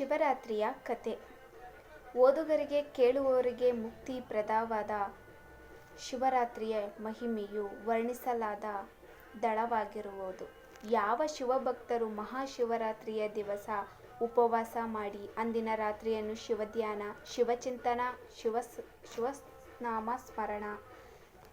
ಶಿವರಾತ್ರಿಯ ಕಥೆ ಓದುಗರಿಗೆ ಕೇಳುವವರಿಗೆ ಮುಕ್ತಿ ಪ್ರದವಾದ ಶಿವರಾತ್ರಿಯ ಮಹಿಮೆಯು ವರ್ಣಿಸಲಾದ ದಳವಾಗಿರುವುದು. ಯಾವ ಶಿವಭಕ್ತರು ಮಹಾಶಿವರಾತ್ರಿಯ ದಿವಸ ಉಪವಾಸ ಮಾಡಿ ಅಂದಿನ ರಾತ್ರಿಯನ್ನು ಶಿವಧ್ಯಾನ, ಶಿವಚಿಂತನ, ಶಿವ ಶಿವನಾಮ ಸ್ಮರಣ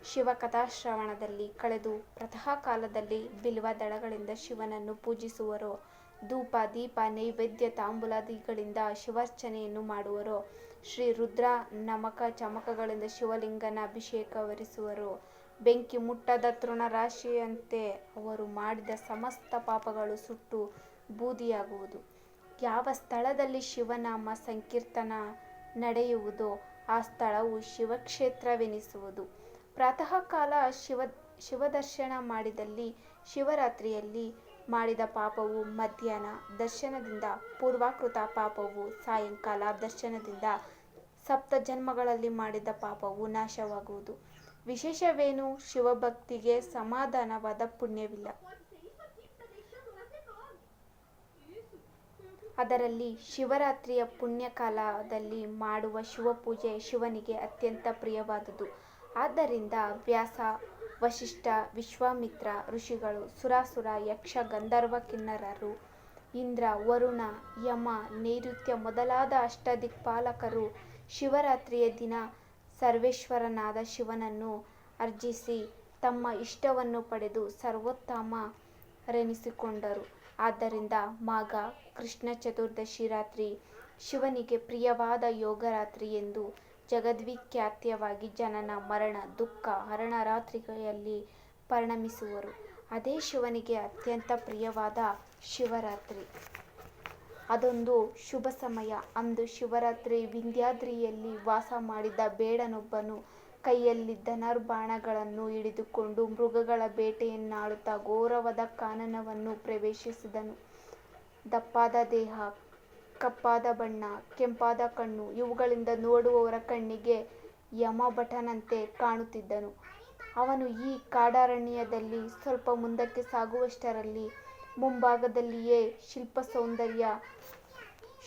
ಶಿವಕಥಾಶ್ರವಣದಲ್ಲಿ ಕಳೆದು ಪ್ರತಃ ಕಾಲದಲ್ಲಿ ಬಿಲ್ವ ದಳಗಳಿಂದ ಶಿವನನ್ನು ಪೂಜಿಸುವರೋ, ಧೂಪ, ದೀಪ, ನೈವೇದ್ಯ, ತಾಂಬೂಲಾದಿಗಳಿಂದ ಶಿವಾರ್ಚನೆಯನ್ನು ಮಾಡುವರು ಶ್ರೀ ರುದ್ರ ನಮಕ ಚಮಕಗಳಿಂದ ಶಿವಲಿಂಗನ ಅಭಿಷೇಕವೆರಸುವರೋ, ಬೆಂಕಿ ಮುಟ್ಟದ ತೃಣರಾಶಿಯಂತೆ ಅವರು ಮಾಡಿದ ಸಮಸ್ತ ಪಾಪಗಳು ಸುಟ್ಟು ಬೂದಿಯಾಗುವುದು. ಯಾವ ಸ್ಥಳದಲ್ಲಿ ಶಿವನಾಮ ಸಂಕೀರ್ತನ ನಡೆಯುವುದೋ ಆ ಸ್ಥಳವು ಶಿವಕ್ಷೇತ್ರವೆನಿಸುವುದು. ಪ್ರಾತಃಕಾಲ ಶಿವದರ್ಶನ ಮಾಡಿದಲ್ಲಿ ಶಿವರಾತ್ರಿಯಲ್ಲಿ ಮಾಡಿದ ಪಾಪವು ಮಧ್ಯಾಹ್ನ ದರ್ಶನದಿಂದ, ಪೂರ್ವಕೃತ ಪಾಪವು ಸಾಯಂಕಾಲ ದರ್ಶನದಿಂದ, ಸಪ್ತಜನ್ಮಗಳಲ್ಲಿ ಮಾಡಿದ ಪಾಪವು ನಾಶವಾಗುವುದು. ವಿಶೇಷವೇನು ಶಿವಭಕ್ತಿಗೆ ಸಮಾಧಾನವಾದ ಪುಣ್ಯವಿಲ್ಲ. ಅದರಲ್ಲಿ ಶಿವರಾತ್ರಿಯ ಪುಣ್ಯಕಾಲದಲ್ಲಿ ಮಾಡುವ ಶಿವಪೂಜೆ ಶಿವನಿಗೆ ಅತ್ಯಂತ ಪ್ರಿಯವಾದುದು. ಆದ್ದರಿಂದ ವ್ಯಾಸ, ವಸಿಷ್ಠ, ವಿಶ್ವಾಮಿತ್ರ ಋಷಿಗಳು, ಸುರಾಸುರ, ಯಕ್ಷ, ಗಂಧರ್ವ, ಕಿನ್ನರರು, ಇಂದ್ರ, ವರುಣ, ಯಮ, ನೈಋತ್ಯ ಮೊದಲಾದ ಅಷ್ಟದಿಕ್ಪಾಲಕರು ಶಿವರಾತ್ರಿಯ ದಿನ ಸರ್ವೇಶ್ವರನಾದ ಶಿವನನ್ನು ಅರ್ಜಿಸಿ ತಮ್ಮ ಇಷ್ಟವನ್ನು ಪಡೆದು ಸರ್ವೋತ್ತಮರೆನಿಸಿಕೊಂಡರು. ಆದ್ದರಿಂದ ಮಾಘ ಕೃಷ್ಣ ಚತುರ್ದಶಿ ರಾತ್ರಿ ಶಿವನಿಗೆ ಪ್ರಿಯವಾದ ಯೋಗರಾತ್ರಿ ಎಂದು ಜಗದ್ವಿಖ್ಯಾತವಾಗಿ ಜನನ, ಮರಣ, ದುಃಖ ಹರಣ ರಾತ್ರಿಯಾಗಿ ಪರಿಣಮಿಸುವರು. ಅದೇ ಶಿವನಿಗೆ ಅತ್ಯಂತ ಪ್ರಿಯವಾದ ಶಿವರಾತ್ರಿ. ಅದೊಂದು ಶುಭ ಸಮಯ. ಅಂದು ಶಿವರಾತ್ರಿ ವಿಂಧ್ಯಾದ್ರಿಯಲ್ಲಿ ವಾಸ ಮಾಡಿದ ಬೇಡನೊಬ್ಬನು ಕೈಯಲ್ಲಿ ಧನುರ್ಬಾಣಗಳನ್ನು ಹಿಡಿದುಕೊಂಡು ಮೃಗಗಳ ಬೇಟೆಯನ್ನಾಡುತ್ತಾ ಘೋರವಾದ ಕಾನನವನ್ನು ಪ್ರವೇಶಿಸಿದನು. ದಪ್ಪಾದ ದೇಹ, ಕಪ್ಪಾದ ಬಣ್ಣ, ಕೆಂಪಾದ ಕಣ್ಣು ಇವುಗಳಿಂದ ನೋಡುವವರ ಕಣ್ಣಿಗೆ ಯಮಭಟನಂತೆ ಕಾಣುತ್ತಿದ್ದನು. ಅವನು ಈ ಕಾಡಾರಣ್ಯದಲ್ಲಿ ಸ್ವಲ್ಪ ಮುಂದಕ್ಕೆ ಸಾಗುವಷ್ಟರಲ್ಲಿ ಮುಂಭಾಗದಲ್ಲಿಯೇ ಶಿಲ್ಪ ಸೌಂದರ್ಯ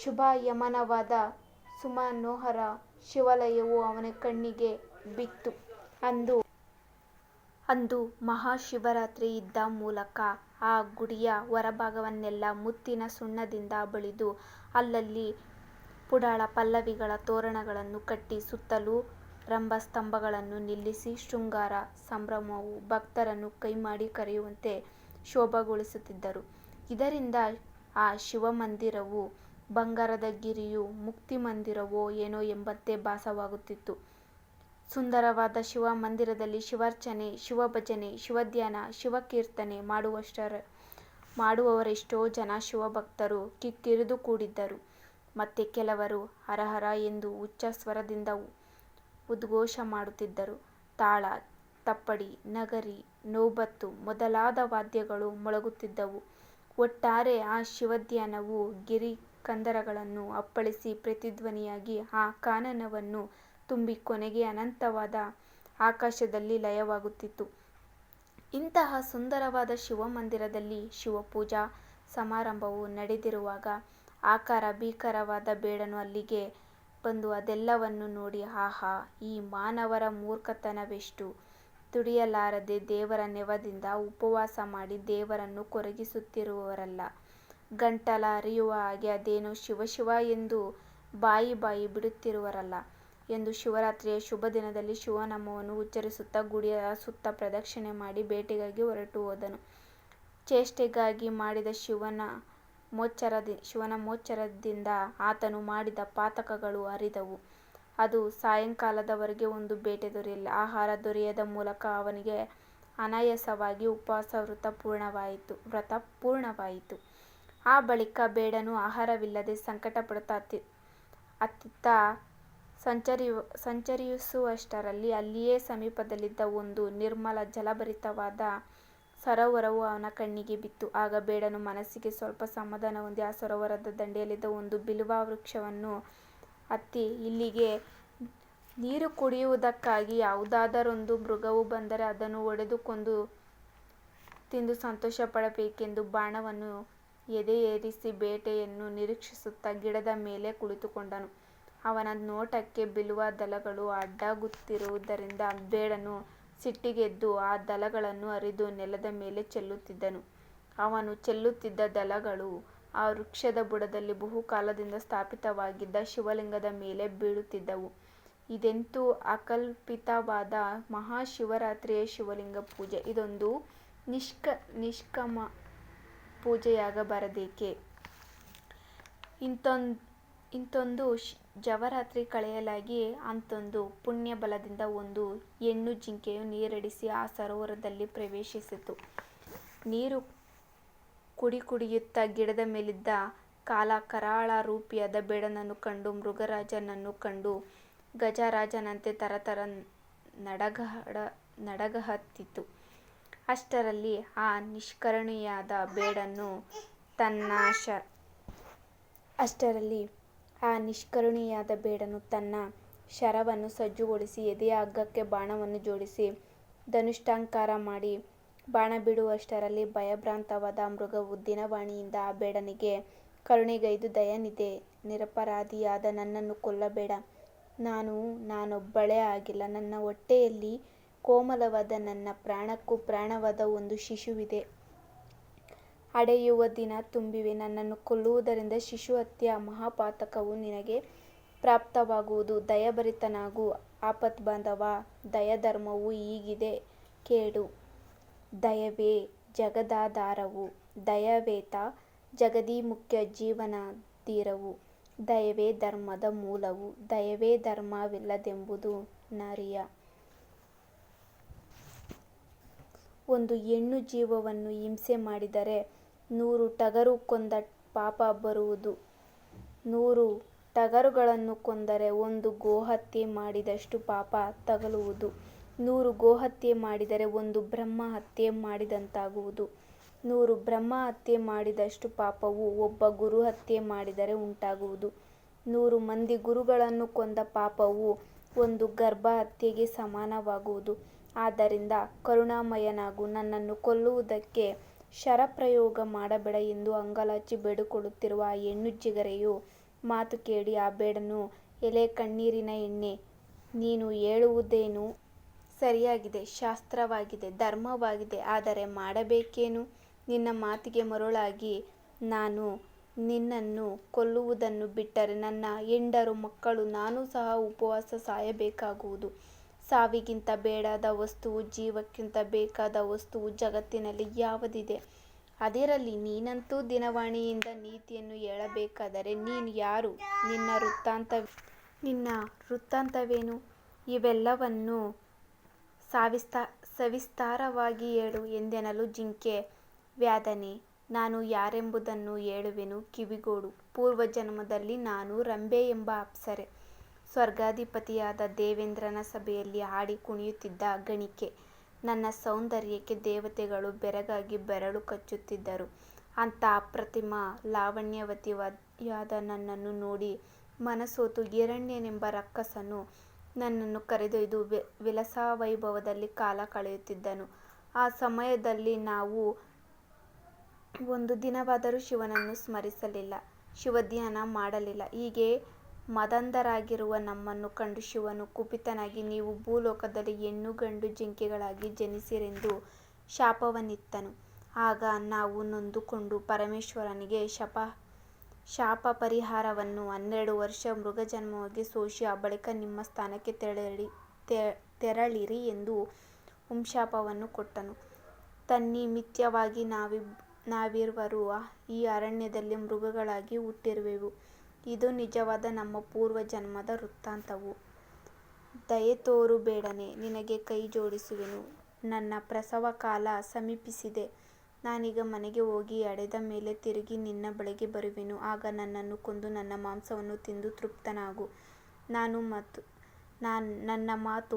ಶುಭಾಯಮನವಾದ ಸುಮನೋಹರ ಶಿವಾಲಯವು ಅವನ ಕಣ್ಣಿಗೆ ಬಿತ್ತು. ಅಂದು ಅಂದು ಮಹಾಶಿವರಾತ್ರಿ ಇದ್ದ ಮೂಲಕ ಆ ಗುಡಿಯ ಹೊರಭಾಗವನ್ನೆಲ್ಲ ಮುತ್ತಿನ ಸುಣ್ಣದಿಂದ ಬಳಿದು ಅಲ್ಲಲ್ಲಿ ಪುಡಾಳ ಪಲ್ಲವಿಗಳ ತೋರಣಗಳನ್ನು ಕಟ್ಟಿ ಸುತ್ತಲೂ ರಂಭಸ್ತಂಭಗಳನ್ನು ನಿಲ್ಲಿಸಿ ಶೃಂಗಾರ ಸಂಭ್ರಮವು ಭಕ್ತರನ್ನು ಕೈಮಾಡಿ ಕರೆಯುವಂತೆ ಶೋಭಗೊಳಿಸುತ್ತಿದ್ದರು ಇದರಿಂದ ಆ ಶಿವಮಂದಿರವು ಬಂಗಾರದ ಗಿರಿಯೋ ಮುಕ್ತಿಮಂದಿರವೋ ಏನೋ ಎಂಬಂತೆ ಭಾಸವಾಗುತ್ತಿತ್ತು. ಸುಂದರವಾದ ಶಿವಮಂದಿರದಲ್ಲಿ ಶಿವಾರ್ಚನೆ, ಶಿವಭಜನೆ, ಶಿವಧ್ಯಾನ, ಶಿವಕೀರ್ತನೆ ಮಾಡುವವರೆಷ್ಟೋ ಜನ ಶಿವಭಕ್ತರು ಕಿಕ್ಕಿರಿದು ಕೂಡಿದ್ದರು. ಮತ್ತೆ ಕೆಲವರು ಹರಹರ ಎಂದು ಉಚ್ಚ ಸ್ವರದಿಂದ ಉದ್ಘೋಷ ಮಾಡುತ್ತಿದ್ದರು. ತಾಳ, ತಪ್ಪಡಿ, ನಗರಿ ನೋಬತ್ತು ಮೊದಲಾದ ವಾದ್ಯಗಳು ಮೊಳಗುತ್ತಿದ್ದವು. ಒಟ್ಟಾರೆ ಆ ಶಿವಧ್ಯಾನವು ಗಿರಿಕಂದರಗಳನ್ನು ಅಪ್ಪಳಿಸಿ ಪ್ರತಿಧ್ವನಿಯಾಗಿ ಆ ಕಾನನವನ್ನು ತುಂಬಿ ಕೊನೆಗೆ ಅನಂತವಾದ ಆಕಾಶದಲ್ಲಿ ಲಯವಾಗುತ್ತಿತ್ತು. ಇಂತಹ ಸುಂದರವಾದ ಶಿವಮಂದಿರದಲ್ಲಿ ಶಿವಪೂಜಾ ಸಮಾರಂಭವು ನಡೆದಿರುವಾಗ ಆಕಾರ ಭೀಕರವಾದ ಬೇಡನು ಅಲ್ಲಿಗೆ ಬಂದು ಅದೆಲ್ಲವನ್ನು ನೋಡಿ, ಆಹಾ, ಈ ಮಾನವರ ಮೂರ್ಖತನವೆಷ್ಟು. ತುಡಿಯಲಾರದೆ ದೇವರ ನೆವದಿಂದ ಉಪವಾಸ ಮಾಡಿ ದೇವರನ್ನು ಕೊರಗಿಸುತ್ತಿರುವವರಲ್ಲ ಗಂಟಲ ಹರಿಯುವ ಹಾಗೆ ಅದೇನೋ ಶಿವ ಶಿವ ಎಂದು ಬಾಯಿ ಬಾಯಿ ಬಿಡುತ್ತಿರುವರಲ್ಲ ಎಂದು ಶಿವರಾತ್ರಿಯ ಶುಭ ದಿನದಲ್ಲಿ ಶಿವನಾಮವನ್ನು ಉಚ್ಚರಿಸುತ್ತಾ ಗುಡಿಯ ಸುತ್ತ ಪ್ರದಕ್ಷಿಣೆ ಮಾಡಿ ಬೇಟೆಗಾಗಿ ಹೊರಟುಹೋದನು. ಚೇಷ್ಟೆಗಾಗಿ ಮಾಡಿದ ಶಿವನ ಮೋಚ್ಚರದಿ, ಶಿವನ ಮೋಚ್ಚರದಿಂದ ಆತನು ಮಾಡಿದ ಪಾತಕಗಳು ಅರಿದವು. ಅದು ಸಾಯಂಕಾಲದವರೆಗೆ ಒಂದು ಬೇಟೆ ದೊರೆಯಲಿಲ್ಲ. ಆಹಾರ ದೊರೆಯದ ಮೂಲಕ ಅವನಿಗೆ ಅನಾಯಾಸವಾಗಿ ಉಪವಾಸ ವೃತ ಪೂರ್ಣವಾಯಿತು. ವ್ರತ ಪೂರ್ಣವಾಯಿತು ಆ ಬಳಿಕ ಬೇಡನು ಆಹಾರವಿಲ್ಲದೆ ಸಂಕಟಪಡುತ್ತಾ ಅತ್ತಿತ್ತ ಸಂಚರಿಸುವಷ್ಟರಲ್ಲಿ ಅಲ್ಲಿಯೇ ಸಮೀಪದಲ್ಲಿದ್ದ ಒಂದು ನಿರ್ಮಲ ಜಲಭರಿತವಾದ ಸರೋವರವು ಅವನ ಕಣ್ಣಿಗೆ ಬಿತ್ತು. ಆಗ ಬೇಡನು ಮನಸ್ಸಿಗೆ ಸ್ವಲ್ಪ ಸಮಾಧಾನ ಹೊಂದಿ ಆ ಸರೋವರದ ದಂಡೆಯಲ್ಲಿದ್ದ ಒಂದು ಬಿಲ್ವ ವೃಕ್ಷವನ್ನು ಹತ್ತಿ ಇಲ್ಲಿಗೆ ನೀರು ಕುಡಿಯುವುದಕ್ಕಾಗಿ ಯಾವುದಾದರೊಂದು ಮೃಗವು ಬಂದರೆ ಅದನ್ನು ಒಡೆದುಕೊಂಡು ಕೊಂದು ತಿಂದು ಸಂತೋಷಪಡಬೇಕೆಂದು ಬಾಣವನ್ನು ಎದೆಯೇರಿಸಿ ಬೇಟೆಯನ್ನು ನಿರೀಕ್ಷಿಸುತ್ತಾ ಗಿಡದ ಮೇಲೆ ಕುಳಿತುಕೊಂಡನು. ಅವನ ನೋಟಕ್ಕೆ ಬಿಲ್ವ ದಳಗಳು ಅಡ್ಡಾಗುತ್ತಿರುವುದರಿಂದ ಬೇಡನು ಸಿಟ್ಟಿಗೆದ್ದು ಆ ದಳಗಳನ್ನು ಅರಿದು ನೆಲದ ಮೇಲೆ ಚೆಲ್ಲುತ್ತಿದ್ದನು. ಅವನು ಚೆಲ್ಲುತ್ತಿದ್ದ ದಳಗಳು ಆ ವೃಕ್ಷದ ಬುಡದಲ್ಲಿ ಬಹುಕಾಲದಿಂದ ಸ್ಥಾಪಿತವಾಗಿದ್ದ ಶಿವಲಿಂಗದ ಮೇಲೆ ಬೀಳುತ್ತಿದ್ದವು. ಇದೆಂತೂ ಅಕಲ್ಪಿತವಾದ ಮಹಾಶಿವರಾತ್ರಿಯ ಶಿವಲಿಂಗ ಪೂಜೆ. ಇದೊಂದು ನಿಷ್ಕ, ನಿಷ್ಕಾಮ ಪೂಜೆಯಾಗಬಾರದೇಕೆ? ಇಂಥದೊಂದು ಜವರಾತ್ರಿ ಕಳೆಯಲಾಗಿ ಅಂತಂದು ಪುಣ್ಯ ಬಲದಿಂದ ಒಂದು ಹೆಣ್ಣು ಜಿಂಕೆಯು ನೀರಡಿಸಿ ಆ ಸರೋವರದಲ್ಲಿ ಪ್ರವೇಶಿಸಿತು. ನೀರು ಕುಡಿ ಕುಡಿಯುತ್ತಾ ಗಿಡದ ಮೇಲಿದ್ದ ಕಾಲ-ಕರಾಳ-ರೂಪಿಯಾದ ಬೇಡನನ್ನು ಕಂಡು ಮೃಗರಾಜನನ್ನು ಕಂಡು ಗಜರಾಜನಂತೆ ತರತರ ನಡಗಡ ನಡಗಹತ್ತಿತು ಅಷ್ಟರಲ್ಲಿ ಆ ನಿಷ್ಕರುಣಿಯಾದ ಬೇಡನು ತನ್ನ ಶರವನ್ನು ಸಜ್ಜುಗೊಳಿಸಿ ಎದೆಯ ಹಗ್ಗಕ್ಕೆ ಬಾಣವನ್ನು ಜೋಡಿಸಿ ಧನುಷ್ಠಾಂಕಾರ ಮಾಡಿ ಬಾಣ ಬಿಡುವಷ್ಟರಲ್ಲಿ ಭಯಭ್ರಾಂತವಾದ ಆ ಮೃಗವು ದಿನವಾಣಿಯಿಂದ ಆ ಬೇಡನಿಗೆ, ಕರುಣೆಗೈದು ದಯನಿದೆ, ನಿರಪರಾಧಿಯಾದ ನನ್ನನ್ನು ಕೊಲ್ಲಬೇಡ. ನಾನು, ನಾನೊಬ್ಬಳೇ ಆಗಿಲ್ಲ. ನನ್ನ ಹೊಟ್ಟೆಯಲ್ಲಿ ಕೋಮಲವಾದ ನನ್ನ ಪ್ರಾಣಕ್ಕೂ ಪ್ರಾಣವಾದ ಒಂದು ಶಿಶುವಿದೆ. ಹಡೆಯುವ ದಿನ ತುಂಬಿವೆ. ನನ್ನನ್ನು ಕೊಲ್ಲುವುದರಿಂದ ಶಿಶು ಹತ್ಯೆಯ ಮಹಾಪಾತಕವು ನಿನಗೆ ಪ್ರಾಪ್ತವಾಗುವುದು. ದಯಾಭರಿತನಾಗು, ಆಪತ್ಬಾಂಧವ. ದಯಾಧರ್ಮವು ಈಗಿದೆ ಕೇಳು. ದಯವೇ ಜಗದಾಧಾರವು. ಮುಖ್ಯ ಜೀವನ ತೀರವು ದಯವೇ ಧರ್ಮದ ಮೂಲವು. ದಯವೇ ಧರ್ಮವಿಲ್ಲದೆಂಬುದು ನರಿಯ. ಒಂದು ಹೆಣ್ಣು ಜೀವವನ್ನು ಹಿಂಸೆ ಮಾಡಿದರೆ ನೂರು ಟಗರು ಕೊಂದ ಪಾಪ ಬರುವುದು. ನೂರು ಟಗರುಗಳನ್ನು ಕೊಂದರೆ ಒಂದು ಗೋಹತ್ಯೆ ಮಾಡಿದಷ್ಟು ಪಾಪ ತಗಲುವುದು. ನೂರು ಗೋಹತ್ಯೆ ಮಾಡಿದರೆ ಒಂದು ಬ್ರಹ್ಮ ಹತ್ಯೆ ಮಾಡಿದಂತಾಗುವುದು. ನೂರು ಬ್ರಹ್ಮ ಹತ್ಯೆ ಮಾಡಿದಷ್ಟು ಪಾಪವು ಒಬ್ಬ ಗುರುಹತ್ಯೆ ಮಾಡಿದರೆ ಉಂಟಾಗುವುದು. ನೂರು ಮಂದಿ ಗುರುಗಳನ್ನು ಕೊಂದ ಪಾಪವು ಒಂದು ಗರ್ಭ ಹತ್ಯೆಗೆ ಸಮಾನವಾಗುವುದು. ಆದ್ದರಿಂದ ಕರುಣಾಮಯನಾಗು. ನನ್ನನ್ನು ಕೊಲ್ಲುವುದಕ್ಕೆ ಶರಪ್ರಯೋಗ ಮಾಡಬೇಡ ಎಂದು ಅಂಗಲಾಚಿ ಬೇಡಿಕೊಳ್ಳುತ್ತಿರುವ ಆ ಹೆಣ್ಣು ಚಿಗರೆಯ ಮಾತು ಕೇಳಿ, ಆ ಬೇಡನು, ಎಲೆ ಕಣ್ಣೀರಿನ ಎಣ್ಣೆ ನೀನು ಹೇಳುವುದೇನು ಸರಿಯಾಗಿದೆ. ಶಾಸ್ತ್ರವಾಗಿದೆ. ಧರ್ಮವಾಗಿದೆ. ಆದರೆ ಮಾಡಬೇಕೇನು? ನಿನ್ನ ಮಾತಿಗೆ ಮರುಳಾಗಿ, ನಾನು ನಿನ್ನನ್ನು ಕೊಲ್ಲುವುದನ್ನು ಬಿಟ್ಟರೆ ನನ್ನ ಹೆಂಡರು, ಮಕ್ಕಳು, ನಾನು ಸಹ ಉಪವಾಸ ಸಾಯಬೇಕಾಗುವುದು. ಸಾವಿಗಿಂತ ಬೇಡಾದ ವಸ್ತುವು ಜೀವಕ್ಕಿಂತ ಬೇಕಾದ ವಸ್ತುವು ಜಗತ್ತಿನಲ್ಲಿ ಯಾವುದಿದೆ? ಅದರಲ್ಲಿ ನೀನಂತೂ ದಿನವಾಣಿಯಿಂದ ನೀತಿಯನ್ನು ಹೇಳಬೇಕಾದರೆ ನೀನು ಯಾರು? ನಿನ್ನ ವೃತ್ತಾಂತ ನಿನ್ನ ವೃತ್ತಾಂತವೇನು? ಇವೆಲ್ಲವನ್ನೂ ಸವಿಸ್ತಾರವಾಗಿ ಹೇಳು ಎಂದೆನಲು ಜಿಂಕೆ ವ್ಯಾಧನೆ, ನಾನು ಯಾರೆಂಬುದನ್ನು ಹೇಳುವೆನು ಕಿವಿಗೋಡು ಪೂರ್ವಜನ್ಮದಲ್ಲಿ ನಾನು ರಂಬೆ ಎಂಬ ಅಪ್ಸರೆ. ಸ್ವರ್ಗಾಧಿಪತಿಯಾದ ದೇವೇಂದ್ರನ ಸಭೆಯಲ್ಲಿ ಹಾಡಿ ಕುಣಿಯುತ್ತಿದ್ದ ಗಣಿಕೆ. ನನ್ನ ಸೌಂದರ್ಯಕ್ಕೆ ದೇವತೆಗಳು ಬೆರಗಾಗಿ ಬೆರಳು ಕಚ್ಚುತ್ತಿದ್ದರು. ಅಂಥ ಅಪ್ರತಿಮ ಲಾವಣ್ಯವತಿಯಾದ ನನ್ನನ್ನು ನೋಡಿ ಮನಸೋತು ಹಿರಣ್ಯನೆಂಬ ರಕ್ಕಸನು ನನ್ನನ್ನು ಕರೆದೊಯ್ದು ವಿಲಾಸವೈಭವದಲ್ಲಿ ಕಾಲ ಕಳೆಯುತ್ತಿದ್ದನು. ಆ ಸಮಯದಲ್ಲಿ ನಾವು ಒಂದು ದಿನವಾದರೂ ಶಿವನನ್ನು ಸ್ಮರಿಸಲಿಲ್ಲ. ಶಿವಧ್ಯಾನ ಮಾಡಲಿಲ್ಲ. ಹೀಗೆ ಮದಾಂಧರಾಗಿರುವ ನಮ್ಮನ್ನು ಕಂಡು ಶಿವನು ಕುಪಿತನಾಗಿ, ನೀವು ಭೂಲೋಕದಲ್ಲಿ ಹೆಣ್ಣು ಗಂಡು ಜಿಂಕೆಗಳಾಗಿ ಜನಿಸಿರೆಂದು ಶಾಪವನ್ನಿತ್ತನು. ಆಗ ನಾವು ನೊಂದುಕೊಂಡು ಪರಮೇಶ್ವರನಿಗೆ ಶಾಪ ಶಾಪ ಪರಿಹಾರವನ್ನು ಹನ್ನೆರಡು ವರ್ಷ ಮೃಗಜನ್ಮವಾಗಿ ಸೋಷಿ ಆ ಬಳಿಕ ನಿಮ್ಮ ಸ್ಥಾನಕ್ಕೆ ತೆರಳಿರಿ ಎಂದು ಹುಂಶಾಪವನ್ನು ಕೊಟ್ಟನು. ತನ್ನಿಮಿತ್ತವಾಗಿ ನಾವಿರುವರು ಈ ಅರಣ್ಯದಲ್ಲಿ ಮೃಗಗಳಾಗಿ ಹುಟ್ಟಿರುವೆವು. ಇದು ನಿಜವಾದ ನಮ್ಮ ಪೂರ್ವ ಜನ್ಮದ ವೃತ್ತಾಂತವು. ದಯೆತೋರು ಬೇಡನೆ ನಿನಗೆ ಕೈ ಜೋಡಿಸುವೆನು. ನನ್ನ ಪ್ರಸವ ಕಾಲ ಸಮೀಪಿಸಿದೆ. ನಾನೀಗ ಮನೆಗೆ ಹೋಗಿ ಅಡೆದ ಮೇಲೆ ತಿರುಗಿ ನಿನ್ನ ಬಳಿಗೆ ಬರುವೆನು. ಆಗ ನನ್ನನ್ನು ಕೊಂದು ನನ್ನ ಮಾಂಸವನ್ನು ತಿಂದು ತೃಪ್ತನಾಗು. ನಾನು ಮತ್ತು ನನ್ನ ಮಾತು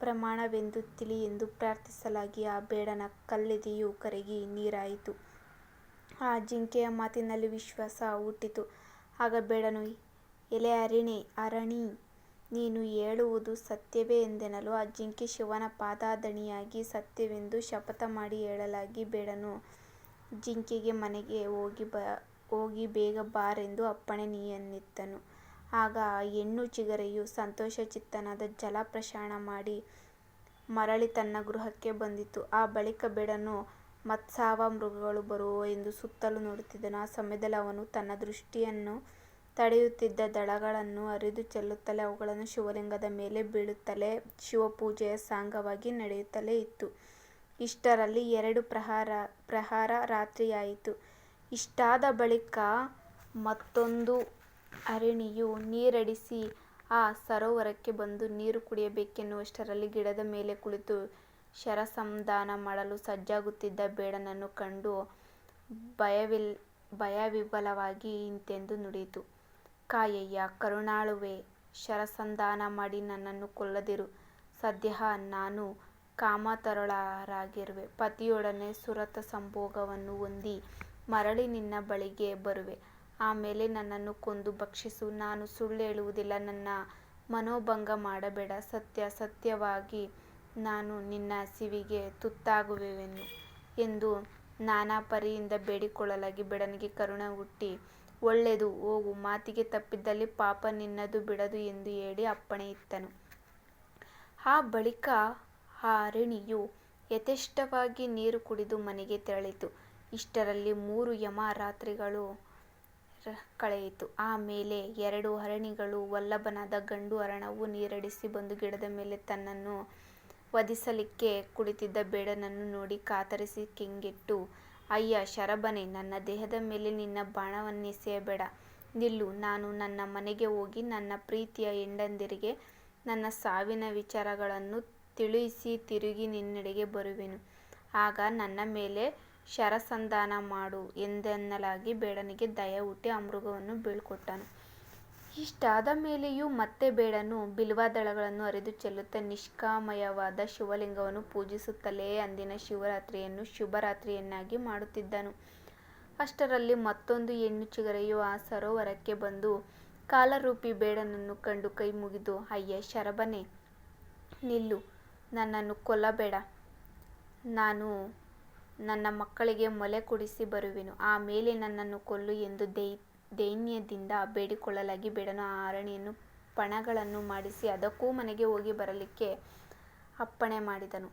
ಪ್ರಮಾಣವೆಂದು ತಿಳಿ ಎಂದು ಪ್ರಾರ್ಥಿಸಲಾಗಿ ಆ ಬೇಡನ ಕಲ್ಲೆದೆಯು ಕರಗಿ ನೀರಾಯಿತು. ಆ ಜಿಂಕೆಯ ಮಾತಿನಲ್ಲಿ ವಿಶ್ವಾಸ ಹುಟ್ಟಿತು. ಆಗ ಬೇಡನು ಅರಣಿ ಅರಣಿ, ನೀನು ಹೇಳುವುದು ಸತ್ಯವೇ ಎಂದೆನಲು ಆ ಜಿಂಕೆ ಶಿವನ ಪಾದಾದಣಿಯಾಗಿ ಸತ್ಯವೆಂದು ಶಪಥ ಮಾಡಿ ಹೇಳಲಾಗಿ ಬೇಡನು. ಜಿಂಕೆಗೆ ಮನೆಗೆ ಹೋಗಿ ಬ, ಹೋಗಿ ಬೇಗ ಬಾರೆಂದು ಅಪ್ಪಣೆ ನೀಯನ್ನಿತ್ತನು. ಆಗ ಆ ಹೆಣ್ಣು ಚಿರತೆಯು ಜಲ ಜಲಪ್ರಯಾಣ ಮಾಡಿ ಮರಳಿ ತನ್ನ ಗೃಹಕ್ಕೆ ಬಂದಿತು. ಆ ಬಳಿಕ ಬೇಡನು ಮತ್ತಾವ ಮೃಗಗಳು ಬರುವ ಎಂದು ಸುತ್ತಲೂ ನೋಡುತ್ತಿದ್ದನು. ಆ ಸಮಯದಲ್ಲಿ ಅವನು ತನ್ನ ದೃಷ್ಟಿಯನ್ನು ತಡೆಯುತ್ತಿದ್ದ ದಳಗಳನ್ನು ಹರಿದು ಚೆಲ್ಲುತ್ತಲೇ ಅವುಗಳನ್ನು ಶಿವಲಿಂಗದ ಮೇಲೆ ಬೀಳುತ್ತಲೇ ಶಿವಪೂಜೆಯ ಸಾಂಗವಾಗಿ ನಡೆಯುತ್ತಲೇ ಇತ್ತು. ಇಷ್ಟರಲ್ಲಿ ಎರಡು ಪ್ರಹಾರ ಪ್ರಹಾರ ರಾತ್ರಿಯಾಯಿತು. ಇಷ್ಟಾದ ಬಳಿಕ ಮತ್ತೊಂದು ಅರಣಿಯು ನೀರಡಿಸಿ ಆ ಸರೋವರಕ್ಕೆ ಬಂದು ನೀರು ಕುಡಿಯಬೇಕೆನ್ನುವಷ್ಟರಲ್ಲಿ ಗಿಡದ ಮೇಲೆ ಕುಳಿತು ಶರಸಂಧಾನ ಮಾಡಲು ಸಜ್ಜಾಗುತ್ತಿದ್ದ ಬೇಡನನ್ನು ಕಂಡು ಭಯವಿಲ್ ಭಯವಿಹ್ವಲವಾಗಿ ಇಂತೆಂದು ನುಡಿಯಿತು. ಕಾಯಯ್ಯ ಕರುಣಾಳುವೆ, ಶರಸಂಧಾನ ಮಾಡಿ ನನ್ನನ್ನು ಕೊಲ್ಲದಿರು. ಸದ್ಯ ನಾನು ಕಾಮತರುಳರಾಗಿರುವೆ ಪತಿಯೊಡನೆ ಸುರತ ಸಂಭೋಗವನ್ನು ಹೊಂದಿ ಮರಳಿ ನಿನ್ನ ಬಳಿಗೆ ಬರುವೆ. ಆಮೇಲೆ ನನ್ನನ್ನು ಕೊಂದು ಭಕ್ಷಿಸು. ನಾನು ಸುಳ್ಳು ಹೇಳುವುದಿಲ್ಲ. ನನ್ನ ಮನೋಭಂಗ ಮಾಡಬೇಡ. ಸತ್ಯ ಸತ್ಯವಾಗಿ ನಾನು ನಿನ್ನ ಸಿವಿಗೆ ತುತ್ತಾಗುವೆನು ಎಂದು ನಾನಾ ಪರಿಯಿಂದ ಬೇಡಿಕೊಳ್ಳಲಾಗಿ ಬೇಡನಿಗೆ ಕರುಣ ಹುಟ್ಟಿ, ಒಳ್ಳೆದು ಹೋಗು, ಮಾತಿಗೆ ತಪ್ಪಿದ್ದಲ್ಲಿ ಪಾಪ ನಿನ್ನದು ಬಿಡದು ಎಂದು ಹೇಳಿ ಅಪ್ಪಣೆಯಿತ್ತನು. ಆ ಬಳಿಕ ಆ ಹರಿಣಿಯು ಯಥೇಷ್ಟವಾಗಿ ನೀರು ಕುಡಿದು ಮನೆಗೆ ತೆರಳಿತು. ಇಷ್ಟರಲ್ಲಿ ಮೂರು ಯಮ ರಾತ್ರಿಗಳು ಕಳೆಯಿತು. ಆಮೇಲೆ ಮೇಲೆ ಎರಡು ಹರಿಣಿಗಳು ವಲ್ಲಭನಾದ ಗಂಡು ಹರಣವು ನೀರಡಿಸಿ ಬಂದು ಗಿಡದ ಮೇಲೆ ತನ್ನನ್ನು ವಧಿಸಲಿಕ್ಕೆ ಕುಳಿತಿದ್ದ ಬೇಡನನ್ನು ನೋಡಿ ಕಾತರಿಸಿ ಕೆಂಗೆಟ್ಟು, ಅಯ್ಯಾ ಶರಭನೇ, ನನ್ನ ದೇಹದ ಮೇಲೆ ನಿನ್ನ ಬಾಣವನ್ನೆಸೆಯಬೇಡ. ನಿಲ್ಲು. ನಾನು ನನ್ನ ಮನೆಗೆ ಹೋಗಿ ನನ್ನ ಪ್ರೀತಿಯ ಹೆಂಡಂದಿರಿಗೆ ನನ್ನ ಸಾವಿನ ವಿಚಾರಗಳನ್ನು ತಿಳಿಸಿ ತಿರುಗಿ ನಿನ್ನೆಡೆಗೆ ಬರುವೆನು. ಆಗ ನನ್ನ ಮೇಲೆ ಶರಸಂಧಾನ ಮಾಡು ಎಂದೆನ್ನಲಾಗಿ ಬೇಡನಿಗೆ ದಯೆ ಹುಟ್ಟಿ ಆ ಮೃಗವನ್ನು ಬೀಳ್ಕೊಟ್ಟನು. ಇಷ್ಟಾದ ಮೇಲೆಯೂ ಮತ್ತೆ ಬೇಡನು ಬಿಲ್ವಾದಳಗಳನ್ನು ಅರೆದು ಚೆಲ್ಲುತ್ತಾ ನಿಷ್ಕಾಮಯವಾದ ಶಿವಲಿಂಗವನ್ನು ಪೂಜಿಸುತ್ತಲೇ ಅಂದಿನ ಶಿವರಾತ್ರಿಯನ್ನು ಶುಭರಾತ್ರಿಯನ್ನಾಗಿ ಮಾಡುತ್ತಿದ್ದನು. ಅಷ್ಟರಲ್ಲಿ ಮತ್ತೊಂದು ಹೆಣ್ಣು ಚಿಗರೆಯು ಆ ಸರೋವರಕ್ಕೆ ಬಂದು ಕಾಲರೂಪಿ ಬೇಡನನ್ನು ಕಂಡು ಕೈ ಮುಗಿದು, ಅಯ್ಯ ಶರಬನೆ ನಿಲ್ಲು. ನನ್ನನ್ನು ಕೊಲ್ಲಬೇಡ. ನಾನು ನನ್ನ ಮಕ್ಕಳಿಗೆ ಮೊಲೆ ಕುಡಿಸಿ ಬರುವೆನು. ಆಮೇಲೆ ನನ್ನನ್ನು ಕೊಲ್ಲು ಎಂದು ದೈನ್ಯದಿಂದ ಬೇಡಿಕೊಳ್ಳಲಾಗಿ ಬೇಡನ ಆ ಹರಿಣಿಯ ಪಣಗಳನ್ನು ಮಾಡಿಸಿ ಅದಕ್ಕೂ ಮನೆಗೆ ಹೋಗಿ ಬರಲಿಕ್ಕೆ ಅಪ್ಪಣೆ ಮಾಡಿದನು.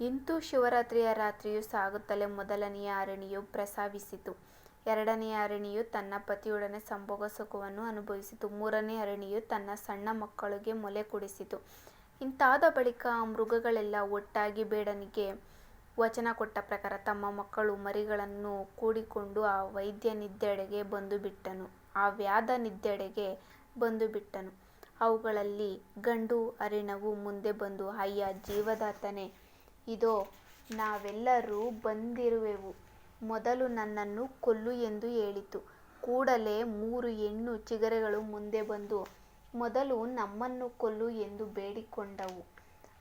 ಇಂತೂ ಶಿವರಾತ್ರಿಯ ರಾತ್ರಿಯು ಸಾಗುತ್ತಲೇ ಮೊದಲನೆಯ ಅರಣಿಯು ಪ್ರಸಾವಿಸಿತು ಎರಡನೆಯ ಅರಣಿಯು ತನ್ನ ಪತಿಯೊಡನೆ ಸಂಭೋಗ ಸುಖವನ್ನು ಅನುಭವಿಸಿತು. ಮೂರನೇ ಅರಣಿಯು ತನ್ನ ಸಣ್ಣ ಮಕ್ಕಳಿಗೆ ಮೊಲೆ ಕುಡಿಸಿತು. ಇಂತಾದ ಬಳಿಕ ಮೃಗಗಳೆಲ್ಲ ಒಟ್ಟಾಗಿ ಬೇಡನಿಗೆ ವಚನ ಕೊಟ್ಟ ಪ್ರಕಾರ ತಮ್ಮ ಮಕ್ಕಳು ಮರಿಗಳನ್ನು ಕೂಡಿಕೊಂಡು ಆ ವೈದ್ಯ ನಿದ್ದೆಡೆಗೆ ಬಂದುಬಿಟ್ಟನು ಆ ವ್ಯಾಧ ನಿದ್ದೆಡೆಗೆ ಬಂದುಬಿಟ್ಟನು ಅವುಗಳಲ್ಲಿ ಗಂಡು ಅರಿಣವು ಮುಂದೆ ಬಂದು, ಅಯ್ಯ ಜೀವದಾತನೆ ಇದೋ ನಾವೆಲ್ಲರೂ ಬಂದಿರುವೆವು. ಮೊದಲು ನನ್ನನ್ನು ಕೊಲ್ಲು ಎಂದು ಹೇಳಿತು. ಕೂಡಲೇ ಮೂರು ಹೆಣ್ಣು ಚಿಗರೆಗಳು ಮುಂದೆ ಬಂದು, ಮೊದಲು ನಮ್ಮನ್ನು ಕೊಲ್ಲು ಎಂದು ಬೇಡಿಕೊಂಡವು.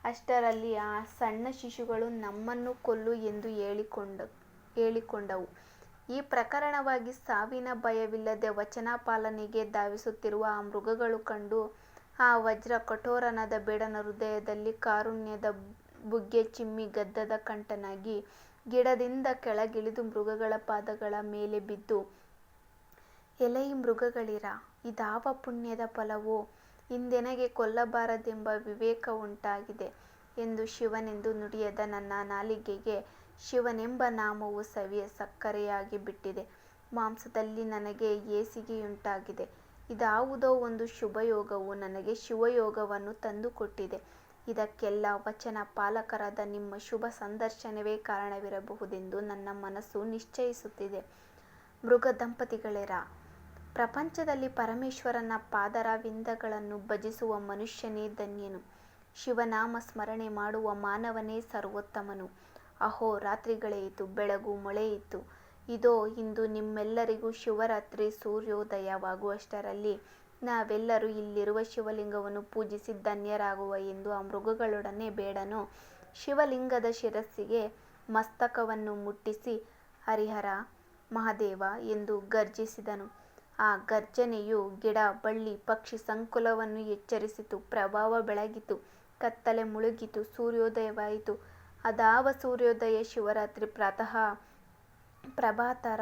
ಅಷ್ಟರಲ್ಲಿ ಆ ಸಣ್ಣ ಶಿಶುಗಳು ನಮ್ಮನ್ನು ಕೊಲ್ಲು ಎಂದು ಹೇಳಿಕೊಂಡ ಹೇಳಿಕೊಂಡವು. ಈ ಪ್ರಕರಣವಾಗಿ ಸಾವಿನ ಭಯವಿಲ್ಲದೆ ವಚನ ಪಾಲನೆಗೆ ಧಾವಿಸುತ್ತಿರುವ ಆ ಮೃಗಗಳು ಕಂಡು ಆ ವಜ್ರ ಕಠೋರನಾದ ಬೇಡನ ಹೃದಯದಲ್ಲಿ ಕಾರುಣ್ಯದ ಬುಗ್ಗೆ ಚಿಮ್ಮಿ ಗದ್ದದ ಕಂಠನಾಗಿ ಗಿಡದಿಂದ ಕೆಳಗಿಳಿದು ಮೃಗಗಳ ಪಾದಗಳ ಮೇಲೆ ಬಿದ್ದು, ಎಲೈ ಮೃಗಗಳಿರ ಇದಾವ ಪುಣ್ಯದ ಫಲವೋ, ಇಂದೆನಗೆ ಕೊಲ್ಲಬಾರದೆಂಬ ವಿವೇಕ ಉಂಟಾಗಿದೆ ಎಂದು ಶಿವನೆಂದು ನುಡಿಯದ ನನ್ನ ನಾಲಿಗೆಗೆ ಶಿವನೆಂಬ ನಾಮವು ಸವಿಯ ಸಕ್ಕರೆಯಾಗಿಬಿಟ್ಟಿದೆ. ಮಾಂಸದಲ್ಲಿ ನನಗೆ ಏಸಿಗೆಯುಂಟಾಗಿದೆ ಇದಾವುದೋ ಒಂದು ಶುಭಯೋಗವು ನನಗೆ ಶಿವಯೋಗವನ್ನು ತಂದುಕೊಟ್ಟಿದೆ. ಇದಕ್ಕೆಲ್ಲ ವಚನ ಪಾಲಕರಾದ ನಿಮ್ಮ ಶುಭ ಸಂದರ್ಶನವೇ ಕಾರಣವಿರಬಹುದೆಂದು ನನ್ನ ಮನಸ್ಸು ನಿಶ್ಚಯಿಸುತ್ತಿದೆ. ಮೃಗದಂಪತಿಗಳೇರಾ, ಪ್ರಪಂಚದಲ್ಲಿ ಪರಮೇಶ್ವರನ ಪಾದರವಿಂದಗಳನ್ನು ಭಜಿಸುವ ಮನುಷ್ಯನೇ ಧನ್ಯನು. ಶಿವನಾಮ ಸ್ಮರಣೆ ಮಾಡುವ ಮಾನವನೇ ಸರ್ವೋತ್ತಮನು. ಅಹೋ ರಾತ್ರಿಗಳೇಯಿತು ಬೆಳಗು ಮೊಳೆಯಿತು. ಇದೋ, ಇಂದು ನಿಮ್ಮೆಲ್ಲರಿಗೂ ಶಿವರಾತ್ರಿ ಸೂರ್ಯೋದಯವಾಗುವಷ್ಟರಲ್ಲಿ ನಾವೆಲ್ಲರೂ ಇಲ್ಲಿರುವ ಶಿವಲಿಂಗವನ್ನು ಪೂಜಿಸಿ ಧನ್ಯರಾಗುವ ಎಂದು ಆ ಮೃಗಗಳೊಡನೆ ಬೇಡನು ಶಿವಲಿಂಗದ ಶಿರಸ್ಸಿಗೆ ಮಸ್ತಕವನ್ನು ಮುಟ್ಟಿಸಿ ಹರಿಹರ ಮಹಾದೇವ ಎಂದು ಗರ್ಜಿಸಿದನು. ಆ ಗರ್ಜನೆಯು ಗಿಡ, ಬಳ್ಳಿ, ಪಕ್ಷಿ ಸಂಕುಲವನ್ನು ಎಚ್ಚರಿಸಿತು. ಪ್ರಭಾವ ಬೆಳಗಿತು. ಕತ್ತಲೆ ಮುಳುಗಿತು. ಸೂರ್ಯೋದಯವಾಯಿತು. ಅದಾವ ಸೂರ್ಯೋದಯ ಶಿವರಾತ್ರಿ ಪ್ರಾತಃ ಪ್ರಭಾತರ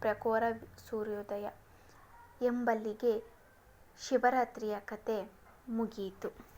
ಪ್ರಕೋರ ಸೂರ್ಯೋದಯ ಎಂಬಲ್ಲಿಗೆ ಶಿವರಾತ್ರಿಯ ಕಥೆ ಮುಗಿಯಿತು